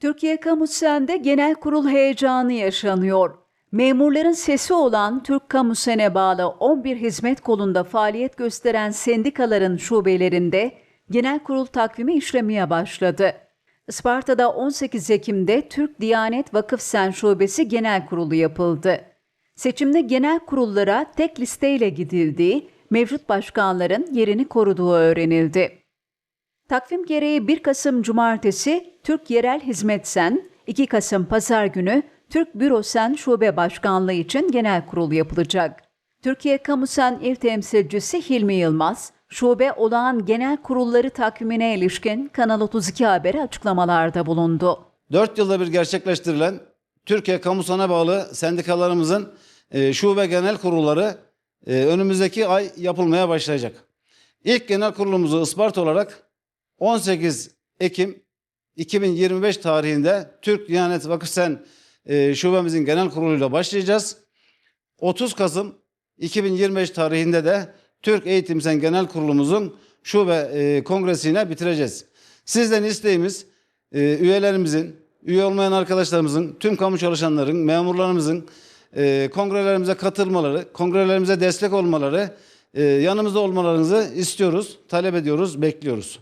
Türkiye Kamu Sen'de genel kurul heyecanı yaşanıyor. Memurların sesi olan Türk Kamu Sen'e bağlı 11 hizmet kolunda faaliyet gösteren sendikaların şubelerinde genel kurul takvimi işlemeye başladı. Isparta'da 18 Ekim'de Türk Diyanet Vakıf Sen Şubesi Genel Kurulu yapıldı. Seçimde genel kurullara tek listeyle gidildiği, mevcut başkanların yerini koruduğu öğrenildi. Takvim gereği 1 Kasım Cumartesi Türk Yerel Hizmet Sen, 2 Kasım Pazar günü Türk Büro Sen Şube Başkanlığı için genel kurul yapılacak. Türkiye Kamu Sen İl Temsilcisi Hilmi Yılmaz, şube olağan genel kurulları takvimine ilişkin Kanal 32 Haber'e açıklamalarda bulundu. 4 yılda bir gerçekleştirilen Türkiye Kamusu'na bağlı sendikalarımızın e, şube genel kurulları e, önümüzdeki ay yapılmaya başlayacak. İlk genel kurulumuzu Isparta olarak 18 Ekim 2025 tarihinde Türk Diyanet Vakıf Sen e, şubemizin genel kuruluyla başlayacağız. 30 Kasım 2025 tarihinde de Türk Eğitim Sen Genel Kurulumuzun şube e, kongresine bitireceğiz. Sizden isteğimiz e, üyelerimizin, üye olmayan arkadaşlarımızın, tüm kamu çalışanların, memurlarımızın kongrelerimize katılmaları, kongrelerimize destek olmaları, yanımızda olmalarınızı istiyoruz, talep ediyoruz, bekliyoruz.